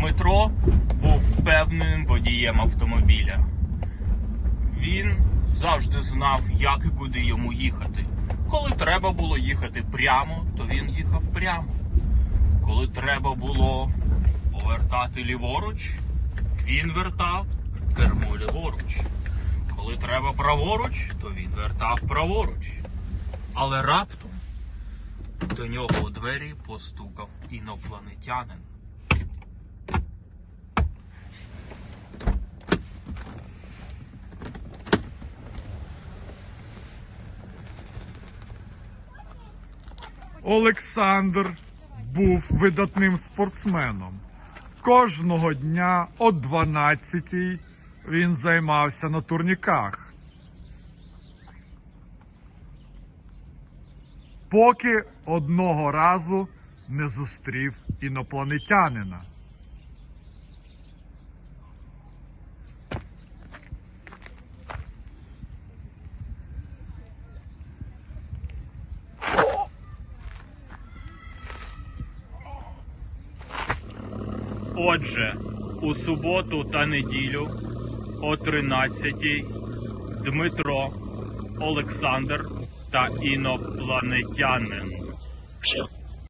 Дмитро був впевненим водієм автомобіля. Він завжди знав, як і куди йому їхати. Коли треба було їхати прямо, то він їхав прямо. Коли треба було повертати ліворуч, він вертав кермо ліворуч. Коли треба праворуч, то він вертав праворуч. Але раптом до нього у двері постукав інопланетянин. Олександр був видатним спортсменом. Кожного дня о 12-й він займався на турніках. Поки одного разу не зустрів інопланетянина. Отже, у суботу та неділю о 13 Дмитро, Олександр та інопланетянин